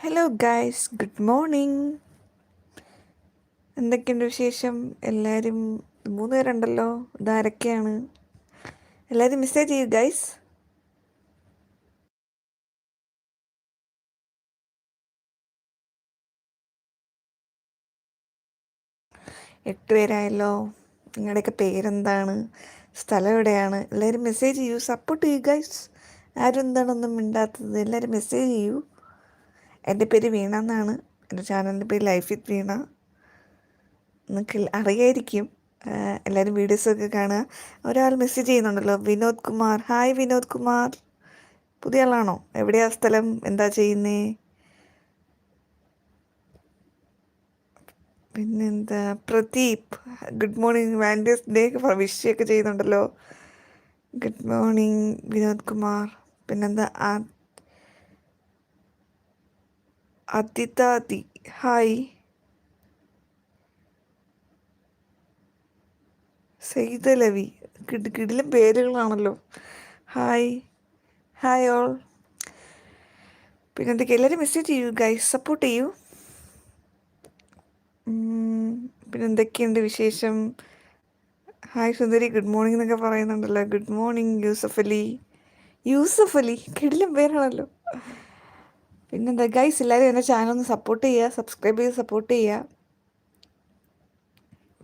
Hello guys good morning എന്തൊക്കെയുണ്ട് വിശേഷം? എല്ലാവരും മൂന്ന് പേരുണ്ടല്ലോ. ഇതാരൊക്കെയാണ്? എല്ലാവരും മെസ്സേജ് ചെയ്യൂ ഗൈസ് എട്ട് പേരായല്ലോ. നിങ്ങളുടെയൊക്കെ പേരെന്താണ്? സ്ഥലം എവിടെയാണ്? എല്ലാവരും മെസ്സേജ് ചെയ്യൂ. സപ്പോർട്ട് ചെയ്യൂ ഗൈസ് ആരും എന്താണൊന്നും മിണ്ടാത്തത്. എല്ലാവരും മെസ്സേജ് ചെയ്യൂ. എന്റെ പേര് വീണ എന്നാണ്. എന്റെ ചാനലിന്റെ പേര് ലൈഫ് വിത്ത് വീണ. നിങ്ങൾക്ക് അറിയായിരിക്കും. എല്ലാവരും വീഡിയോസൊക്കെ കാണുക. ഒരാൾ മെസ്സേജ് ചെയ്യുന്നുണ്ടല്ലോ വിനോദ് കുമാർ. ഹായ് വിനോദ് കുമാർ. പുതിയ ആളാണോ? എവിടെയാ സ്ഥലം? എന്താ ചെയ്യുന്നേ? പിന്നെന്താ? Pradeep. Good morning valentine's day വിഷയൊക്കെ ചെയ്യുന്നുണ്ടല്ലോ. Good morning Vinod Kumar. പിന്നെന്താ? അതിതാതി ഹായ് സെയ്തലവി കിട് കിടിലും പേരുകളാണല്ലോ ഹായ് ഹായ് ഓൾ പിന്നെ എന്തൊക്കെ എല്ലാവരും മെസ്സേജ് ചെയ്യൂ ഗൈസ് സപ്പോർട്ട് ചെയ്യൂ പിന്നെ എന്തൊക്കെയുണ്ട് വിശേഷം ഹായ് സുന്ദരി ഗുഡ് മോർണിംഗ് എന്നൊക്കെ പറയുന്നുണ്ടല്ലോ ഗുഡ് മോർണിംഗ് യൂസഫ് അലി യൂസഫ് അലി കിടിലും പേരാണല്ലോ പിന്നെന്താ ഗൈസ് എല്ലാവരും എന്റെ ചാനൽ ഒന്ന് സപ്പോർട്ട് ചെയ്യുക സബ്സ്ക്രൈബ് ചെയ്ത് സപ്പോർട്ട് ചെയ്യുക.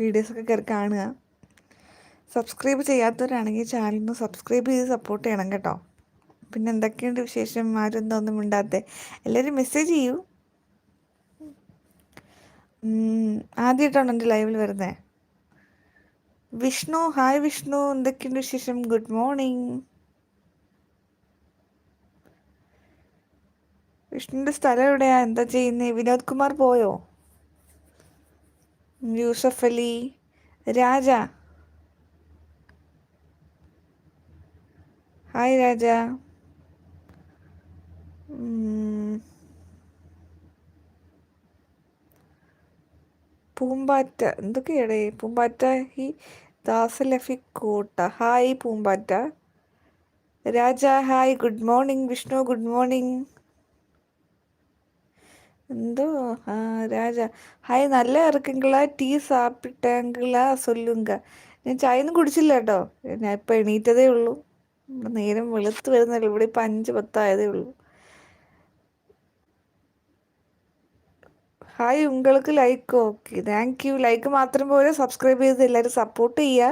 വീഡിയോസൊക്കെ കയറി കാണുക. സബ്സ്ക്രൈബ് ചെയ്യാത്തവരാണെങ്കിൽ ചാനലിന് സബ്സ്ക്രൈബ് ചെയ്ത് സപ്പോർട്ട് ചെയ്യണം കേട്ടോ. പിന്നെ എന്തൊക്കെയുണ്ട് വിശേഷം? ആരൊന്നും ഒന്നും മിണ്ടാത്തെ? എല്ലാവരും മെസ്സേജ് ചെയ്യൂ. ആദ്യമായിട്ടാണ് എന്റെ ലൈവിൽ വരുന്നത് വിഷ്ണു ഹായ് വിഷ്ണു എന്തൊക്കെയുണ്ട് വിശേഷം? ഗുഡ് മോർണിംഗ് വിഷ്ണുവിന്റെ സ്ഥലം എവിടെയാ? എന്താ ചെയ്യുന്നേ? വിനോദ് കുമാർ പോയോ? യൂസഫ് അലി. രാജ. ഹായ് രാജ. പൂമ്പാറ്റ. എന്തൊക്കെയാടേ? പൂമ്പാറ്റ ഈ ദാസലഫി കോട്ട. Hi Poombatta. Raja hi. Good morning Vishnu. Good morning. എന്തോ? ആ രാജ. ഹായ് നല്ല ഇറക്കുങ്കള ടീ സാപ്പിട്ടെങ്കില സൊല്ലുങ്ക. ഞാൻ ചായ ഒന്നും കുടിച്ചില്ല കേട്ടോ. ഞാൻ ഇപ്പം എണീറ്റതേ ഉള്ളൂ. നേരം വെളുത്ത് വരുന്നല്ലോ ഇവിടെ ഇപ്പം അഞ്ച് പത്തായതേ ഉള്ളൂ. Hi ഉങ്ങൾക്ക് like? Okay thank you. Like മാത്രം പോലെ സബ്സ്ക്രൈബ് ചെയ്ത് എല്ലാവരും സപ്പോർട്ട് ചെയ്യുക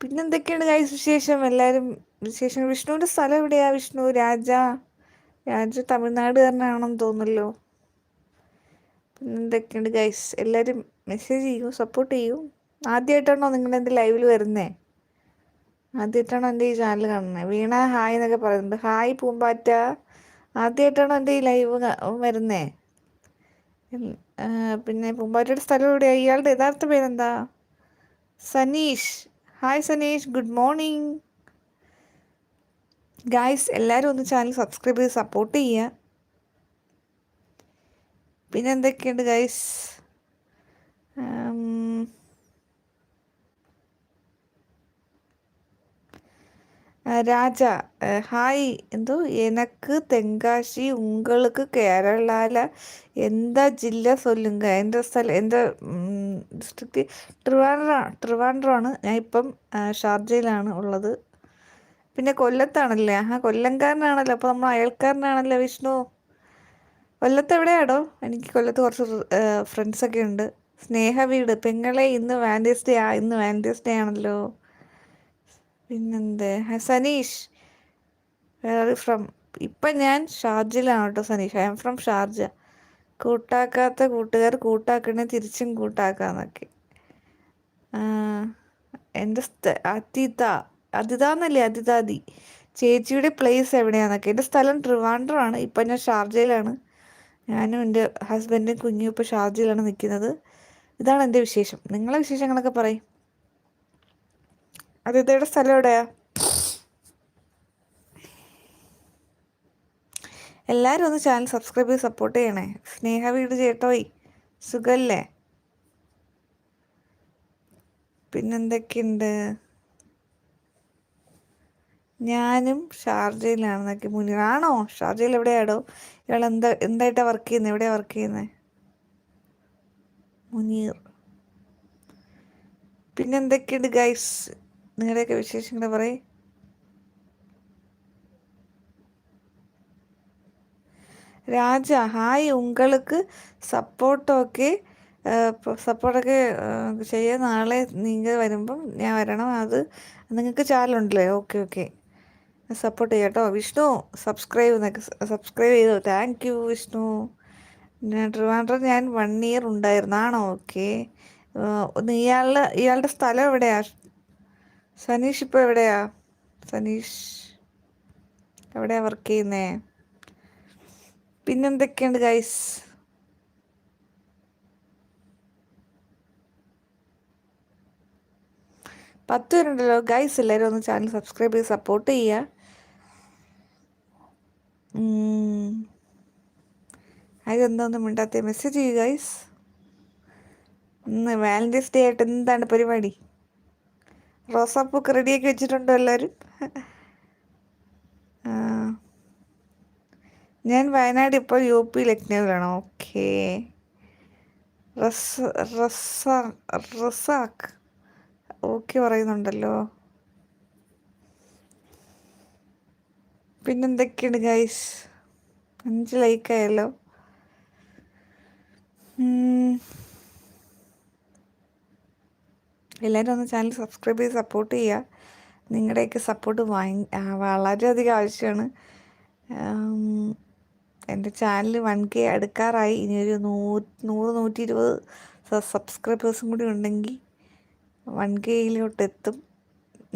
പിന്നെന്തൊക്കെയാണ് ഗൈസ് വിശേഷം? എല്ലാവരും വിശേഷം വിഷ്ണുവിന്റെ സ്ഥലം എവിടെയാ? വിഷ്ണു രാജ? രാജ തന്നെയാണെന്ന് തോന്നുന്നല്ലോ പിന്നെ എന്തൊക്കെയുണ്ട് ഗൈസ് എല്ലാവരും മെസ്സേജ് ചെയ്യൂ സപ്പോർട്ട് ചെയ്യൂ. ആദ്യമായിട്ടാണോ നിങ്ങളുടെ എന്റെ ലൈവിൽ വരുന്നേ? ആദ്യമായിട്ടാണോ എന്റെ ഈ ചാനൽ കാണുന്നത് വീണ ഹായ് എന്നൊക്കെ പറയുന്നുണ്ട്. ഹായ് പൂമ്പാറ്റ. ആദ്യമായിട്ടാണോ എന്റെ ഈ ലൈവ് വരുന്നേ? പിന്നെ പൂമ്പാറ്റയുടെ സ്ഥലം എവിടെയാണ് ഇയാളുടെ യഥാർത്ഥ പേരെന്താ? Saneesh. Hi Saneesh. Good morning guys എല്ലാവരും ഒന്ന് ചാനൽ സബ്സ്ക്രൈബ് ചെയ്ത് സപ്പോർട്ട് ചെയ്യുക പിന്നെ എന്തൊക്കെയുണ്ട് ഗൈസ് രാജ ഹായ്. എന്തോ എനക്ക് തെങ്കാശി ഉങ്ങൾക്ക് കേരളാല എന്താ ജില്ല സൊല്ലുങ്ക? എന്റെ സ്ഥലം എന്റെ ഡിസ്ട്രിക്റ്റ് ട്രിവാൻഡ്രാണ്. ട്രിവാൻഡ്രമാണ് ഞാൻ ഇപ്പം ഷാർജയിലാണ് ഉള്ളത്. പിന്നെ കൊല്ലത്താണല്ലേ? ആ കൊല്ലംകാരനാണല്ലോ. അപ്പോൾ നമ്മൾ അയൽക്കാരനാണല്ലോ വിഷ്ണു? കൊല്ലത്ത് എവിടെയാടോ? എനിക്ക് കൊല്ലത്ത് കുറച്ച് ഫ്രണ്ട്സ് ഒക്കെ ഉണ്ട്. സ്നേഹ വീട്. പെങ്ങളെ ഇന്ന് വാൻഡേഴ്സ് ഡേ ആ ഇന്ന് വാൻഡേഴ്സ് ഡേ ആണല്ലോ. പിന്നെന്ത്? സനീഷ്. വേർ ഫ്രം ഇപ്പം ഞാൻ ഷാർജയിലാണ് കേട്ടോ സനീഷ്. I'm from Sharjah. കൂട്ടാക്കാത്ത കൂട്ടുകാർ കൂട്ടാക്കണേ തിരിച്ചും കൂട്ടാക്കാന്നൊക്കെ. എന്റെ അതിഥ അതിഥ എന്നല്ലേ? അതിതാതി ചേച്ചിയുടെ പ്ലേസ് എവിടെയാണെന്നൊക്കെ എന്റെ സ്ഥലം ട്രിവാൻഡ്രമാണ്. ഇപ്പം ഞാൻ ഷാർജയിലാണ്. ഞാനും എന്റെ ഹസ്ബൻഡും കുഞ്ഞും ഇപ്പോൾ ഷാർജയിലാണ് നിൽക്കുന്നത്. ഇതാണ് എന്റെ വിശേഷം. നിങ്ങളെ വിശേഷങ്ങളൊക്കെ പറയും. അതിഥയുടെ സ്ഥലം എവിടെയാ? എല്ലാവരും ഒന്ന് ചാനൽ സബ്സ്ക്രൈബ് ചെയ്ത് സപ്പോർട്ട് ചെയ്യണേ. സ്നേഹ വീട് ചേട്ടോയ്. സുഖല്ലേ? പിന്നെന്തൊക്കെയുണ്ട്? ഞാനും ഷാർജയിലാണെന്നൊക്കെ മുന്നിൽ ആണോ? ഷാർജയിൽ എവിടെയാടോ? ഇയാൾ എന്താ എന്തായിട്ടാ വർക്ക് ചെയ്യുന്നത് എവിടെയാ വർക്ക് ചെയ്യുന്നത് മുനീർ. പിന്നെ എന്തൊക്കെയുണ്ട് ഗൈസ് നിങ്ങളുടെയൊക്കെ വിശേഷങ്ങൾ പറയും. രാജ ഹായ് ഉങ്ങൾക്ക് സപ്പോർട്ടൊക്കെ സപ്പോർട്ടൊക്കെ ചെയ്യാൻ നാളെ നിങ്ങൾ വരുമ്പം ഞാൻ വരണം. അത് നിങ്ങൾക്ക് ചാലുണ്ടല്ലേ ഓക്കെ ഓക്കെ. സപ്പോർട്ട് ചെയ്യാം കേട്ടോ വിഷ്ണു സബ്സ്ക്രൈബ് സബ്സ്ക്രൈബ് ചെയ്തു. Thank you Vishnu. ട്രിവാൻഡ്രം ഞാൻ വൺ ഇയർ ഉണ്ടായിരുന്നാണോ ഓക്കെ ഇയാളുടെ ഇയാളുടെ സ്ഥലം എവിടെയാ? സനീഷ് ഇപ്പോൾ എവിടെയാ? സനീഷ് എവിടെയാ വർക്ക് ചെയ്യുന്നേ? പിന്നെന്തൊക്കെയുണ്ട് ഗൈസ് പത്ത് പേരുണ്ടല്ലോ. ഗൈസ് എല്ലാവരും ഒന്ന് ചാനൽ സബ്സ്ക്രൈബ് ചെയ്ത് സപ്പോർട്ട് ചെയ്യുക അതെന്താ മിണ്ടാത്ത? മെസ്സേജ് ചെയ്യുക ഗൈസ് ഇന്ന് വാലന്റൈൻസ് ഡേ ആയിട്ട് എന്താണ് പരിപാടി? റോസാപ്പൂക്ക് റെഡിയാക്കി വെച്ചിട്ടുണ്ടോ എല്ലാവരും ഞാൻ വയനാട് ഇപ്പോൾ യു പി ലക്നൗവിലാണ്. ഓക്കെ റസ് ഓക്കേ റസാക്ക്. ഓക്കെ പറയുന്നുണ്ടല്ലോ. പിന്നെന്തൊക്കെയുണ്ട് ഗൈസ്? അഞ്ച് ലൈക്കായല്ലോ എല്ലാവരും ഒന്ന് ചാനൽ സബ്സ്ക്രൈബ് ചെയ്ത് സപ്പോർട്ട് ചെയ്യുക നിങ്ങളുടെയൊക്കെ സപ്പോർട്ട് വാങ്ങി വളരെയധികം ആവശ്യമാണ്. എന്റെ ചാനൽ വൺ കെ അടുക്കാറായി. ഇനി ഒരു നൂ നൂറ് നൂറ്റി ഇരുപത് സബ്സ്ക്രൈബേഴ്സും കൂടി ഉണ്ടെങ്കിൽ വൺ കെയിലോട്ട് എത്തും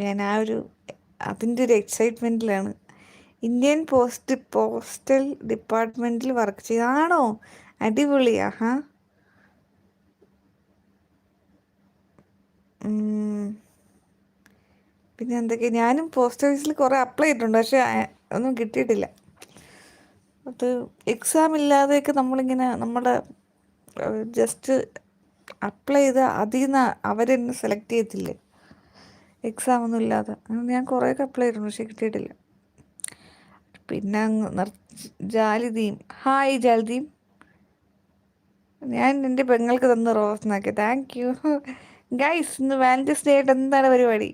ഞാൻ ആ ഒരു അതിന്റെ ഒരു എക്സൈറ്റ്മെന്റിലാണ് ഇന്ത്യൻ പോസ്റ്റ് പോസ്റ്റൽ ഡിപ്പാർട്ട്മെന്റിൽ വർക്ക് ചെയ്താണോ അടിപൊളിയാ ഹാ പിന്നെ എന്തൊക്കെ? ഞാനും പോസ്റ്റ് ഓഫീസിൽ കുറേ അപ്ലൈ ചെയ്തിട്ടുണ്ട് പക്ഷെ ഒന്നും കിട്ടിയിട്ടില്ല. അത് എക്സാം ഇല്ലാതെയൊക്കെ നമ്മളിങ്ങനെ നമ്മുടെ ജസ്റ്റ് അപ്ലൈ ചെയ്ത് അതിൽ നിന്ന് അവരെന്നെ സെലക്ട് ചെയ്യത്തില്ലേ? എക്സാം ഒന്നും ഇല്ലാതെ. അങ്ങനെ ഞാൻ കുറേയൊക്കെ അപ്ലൈ ചെയ്തിട്ടുണ്ട് പക്ഷെ കിട്ടിയിട്ടില്ല. പിന്നെ അങ്ങ് ജാലിദീം ഹായ് ജാലിദീം ഞാൻ എന്റെ പെങ്ങൾക്ക് തന്ന റോസ് നോക്കി താങ്ക് യു ഗൈസ് ഇന്ന് വാലന്റൈൻസ് ഡേ ആയിട്ട് എന്താണ് പരിപാടി?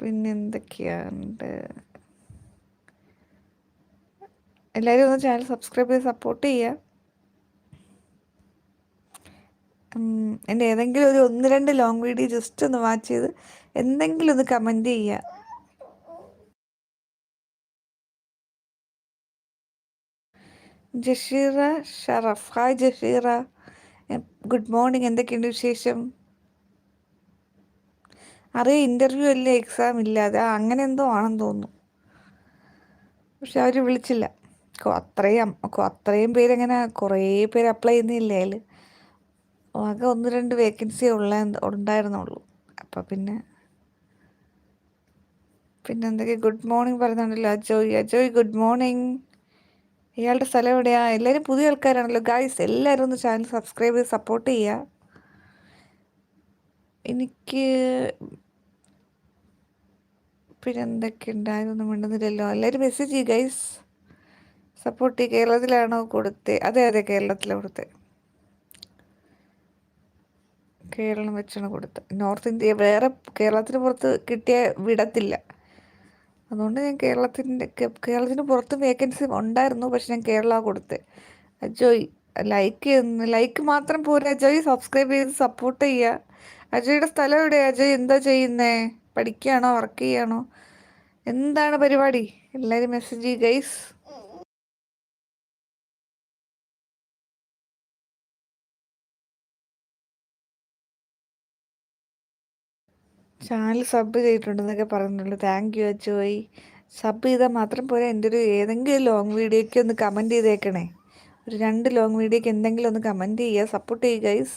പിന്നെ എന്തൊക്കെയാണ്ട്? എല്ലാവരും ഒന്ന് ചാനൽ സബ്സ്ക്രൈബ് ചെയ്ത് സപ്പോർട്ട് ചെയ്യുക എന്റെ ഏതെങ്കിലും ഒരു ഒന്ന് രണ്ട് ലോങ് വീഡിയോ ജസ്റ്റ് ഒന്ന് വാച്ച് ചെയ്ത് എന്തെങ്കിലും ഒന്ന് കമന്റ് ചെയ്യുക Jasheera Sharaf hi Jasheera good morning. എന്തൊക്കെയുണ്ട് വിശേഷം? അറിയ ഇന്റർവ്യൂ അല്ലേ എക്സാം ഇല്ലാതെ അങ്ങനെ എന്തോ ആണെന്ന് തോന്നുന്നു. പക്ഷെ അവർ വിളിച്ചില്ല. അത്രയും അത്രയും പേരങ്ങനെ കുറേ പേര് അപ്ലൈ ചെയ്യുന്നില്ലേ ആകെ ഒന്ന് രണ്ട് വേക്കൻസി ഉള്ള ഉണ്ടായിരുന്നുള്ളൂ. അപ്പം പിന്നെ പിന്നെ എന്തൊക്കെ ഗുഡ് മോർണിംഗ് പറയുന്നുണ്ടല്ലോ അജോയ്. Ajoy good morning. ഇയാളുടെ സ്ഥലം എവിടെയാ? എല്ലാവരും പുതിയ ആൾക്കാരാണല്ലോ. ഗായ്സ് എല്ലാവരും ഒന്ന് ചാനൽ സബ്സ്ക്രൈബ് ചെയ്ത് സപ്പോർട്ട് ചെയ്യുക എനിക്ക് പിന്നെ എന്തൊക്കെ ഉണ്ടായതൊന്നും മിണ്ടുന്നില്ലല്ലോ. എല്ലാവരും മെസ്സേജ് ചെയ്യുക ഗൈസ് സപ്പോർട്ട് ചെയ്യുക കേരളത്തിലാണോ കൊടുത്തത് അതെ അതെ കേരളത്തിലാണ് കൊടുത്തത് കേരളം വെച്ചാണ് കൊടുത്തത് നോർത്ത് ഇന്ത്യ വേറെ കേരളത്തിന് പുറത്ത് കിട്ടിയ വിടത്തില്ല. അതുകൊണ്ട് ഞാൻ കേരളത്തിന്റെ കേരളത്തിന് പുറത്ത് വേക്കൻസി ഉണ്ടായിരുന്നു പക്ഷെ ഞാൻ കേരള കൊടുത്തത് അജോയ് ലൈക്ക് ലൈക്ക് മാത്രം പോരാ. അജോയ് സബ്സ്ക്രൈബ് ചെയ്ത് സപ്പോർട്ട് ചെയ്യുക അജയുടെ സ്ഥലം എവിടെ അജയ് എന്താ ചെയ്യുന്നേ? പഠിക്കുകയാണോ? വർക്ക് ചെയ്യുകയാണോ എന്താണ് പരിപാടി? എല്ലാവരും മെസ്സേജ് ചെയ്യുക ഗൈസ് ചാനൽ സബ് ചെയ്തിട്ടുണ്ടെന്നൊക്കെ പറയുന്നുള്ളൂ താങ്ക് യു അച്ചോയ് സബ് ചെയ്താൽ മാത്രം പോരാ എന്റെ ഒരു ഏതെങ്കിലും ലോങ് വീഡിയോയ്ക്ക് ഒന്ന് കമന്റ് ചെയ്തേക്കണേ. ഒരു രണ്ട് ലോങ് വീഡിയോയ്ക്ക് എന്തെങ്കിലും ഒന്ന് കമന്റ് ചെയ്യുക സപ്പോർട്ട് ചെയ്യുക ഗൈസ്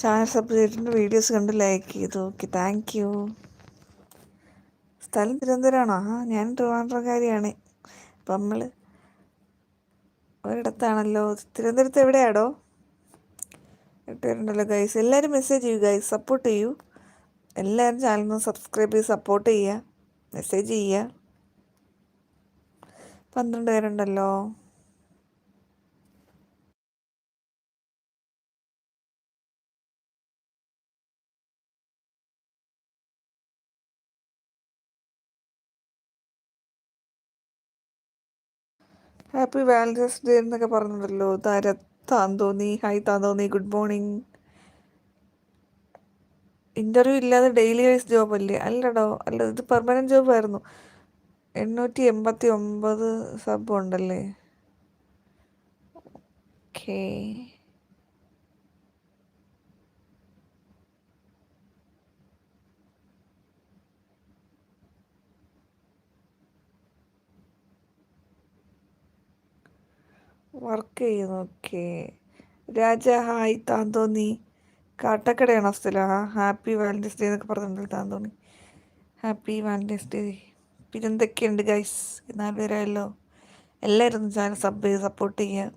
ചാനൽ സബ്സ്ക്രൈബ് ചെയ്തിട്ടുണ്ട്. വീഡിയോസ് കണ്ട് ലൈക്ക് ചെയ്തു. ഓക്കെ താങ്ക് യു സ്ഥലം തിരുവനന്തപുരമാണോ? ആ ഞാൻ ട്രിവാൻഡ്രക്കാരിയാണ് അപ്പം നമ്മൾ ഒരിടത്താണല്ലോ. തിരുവനന്തപുരത്ത് എവിടെയാടോ? ഇട്ടുണ്ടല്ലോ ഗൈസ് എല്ലാവരും മെസ്സേജ് ചെയ്യൂ ഗൈസ് സപ്പോർട്ട് ചെയ്യൂ. എല്ലാവരും ചാനൽ സബ്സ്ക്രൈബ് ചെയ്ത് സപ്പോർട്ട് ചെയ്യുക. മെസ്സേജ് ചെയ്യുക. പന്ത്രണ്ട് പേരുണ്ടല്ലോ. ഹാപ്പി വാലന്റൈൻസ് ഡേ എന്നൊക്കെ പറഞ്ഞിട്ടുണ്ടല്ലോ. Thara Thanthonni hi Thanthonni good morning interview ഇല്ലാതെ ഡെയിലി വൈസ് ജോബ് അല്ലേ? അല്ലടോ. അല്ല ഇത് പെർമനന്റ് ജോബ് ആയിരുന്നു. എണ്ണൂറ്റി എൺപത്തി ഒമ്പത് സബ് ഉണ്ടല്ലേ? ഓക്കേ വർക്ക് ചെയ്യുന്നു. Okay Raja hi Thanthonni. കാട്ടക്കടയാണോ സ്ഥലം? ആ ഹാപ്പി വാലന്റൈൻസ് ഡേ എന്നൊക്കെ പറഞ്ഞിട്ടുണ്ട് തോന്നി ഹാപ്പി വാലന്റൈൻസ് ഡേ പിന്നെ എന്തൊക്കെയുണ്ട് ഗൈസ് നാല് പേരായല്ലോ എല്ലാവരും ചാനൽ സബ് ചെയ്ത് സപ്പോർട്ട് ചെയ്യുക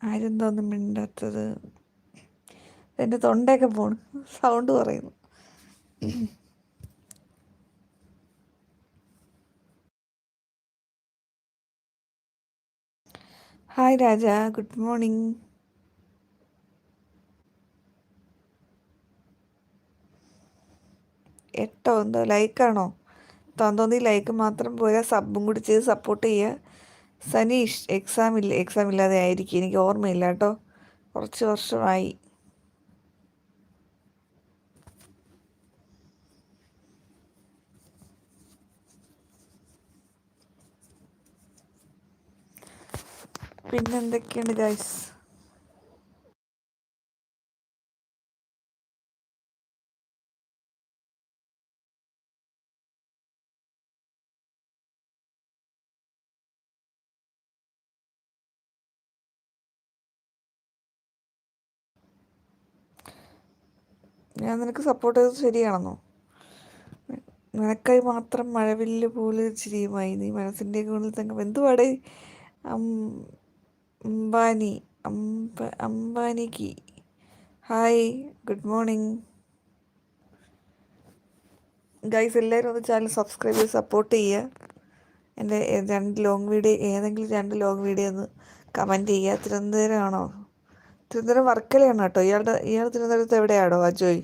ആരും തോന്നും മിണ്ടാത്തത്? എന്റെ തൊണ്ടയൊക്കെ പോണു. സൗണ്ട് പറയുന്നു. Hi Raja good morning. എട്ടോ എന്തോ ലൈക്കാണോ? തോന്നി ലൈക്ക് മാത്രം പോരാ സബും കൂടി ചെയ്ത് സപ്പോർട്ട് ചെയ്യുക സനീഷ് എക്സാം ഇല്ല എക്സാം ഇല്ലാതെ ആയിരിക്കും. എനിക്ക് ഓർമ്മയില്ല കേട്ടോ. കുറച്ച് വർഷമായി. പിന്നെന്തൊക്കെയുണ്ട് ഗൈസ്? ഞാൻ നിനക്ക് സപ്പോർട്ട് ചെയ്തത് ശരിയാണെന്നോ? നിനക്കായി മാത്രം മഴവില്ല് പോലെ ചിരിയുമായി. നീ മനസ്സിന്റെ കൂടുതൽ തന്നെ എന്തുവാടേ? അംബാനി അംബ അംബാനിക്ക്. ഹായ് ഗുഡ് മോർണിംഗ് ഗൈസ് എല്ലാവരും ഒന്ന് ചാനൽ സബ്സ്ക്രൈബ് ചെയ്ത് സപ്പോർട്ട് ചെയ്യുക. എന്റെ രണ്ട് ലോങ് വീഡിയോ ഏതെങ്കിലും രണ്ട് ലോങ് വീഡിയോ ഒന്ന് കമന്റ് ചെയ്യുക. തിരുവനന്തപുരമാണോ? തിരുവനന്തപുരം വർക്കലയാണ് കേട്ടോ. ഇയാളുടെ ഇയാൾ തിരുവനന്തപുരത്ത് എവിടെയാണോ അജോയ്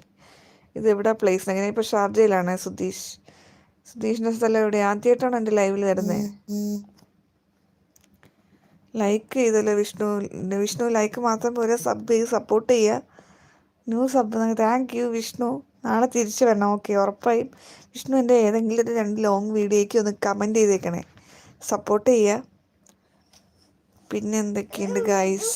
ഇത് എവിടെ പ്ലേസ് എങ്ങനെ? ഇപ്പോൾ ഷാർജയിലാണ് സുധീഷ്. സുധീഷിന്റെ സ്ഥലം എവിടെ ആദ്യമായിട്ടാണ് എന്റെ ലൈവിൽ വരുന്നത് ലൈക്ക് ചെയ്തല്ലോ വിഷ്ണു. വിഷ്ണു ലൈക്ക് മാത്രം പോരാ. സബ് ചെയ്ത് സപ്പോർട്ട് ചെയ്യുക new sub thank you Vishnu. നാളെ തിരിച്ചു വരണം. ഓക്കെ ഉറപ്പായും. വിഷ്ണു എന്റെ ഏതെങ്കിലും ഒരു രണ്ട് ലോങ് വീഡിയോയ്ക്ക് ഒന്ന് കമന്റ് ചെയ്തേക്കണേ. സപ്പോർട്ട് ചെയ്യുക പിന്നെ എന്തൊക്കെയുണ്ട് ഗായ്സ്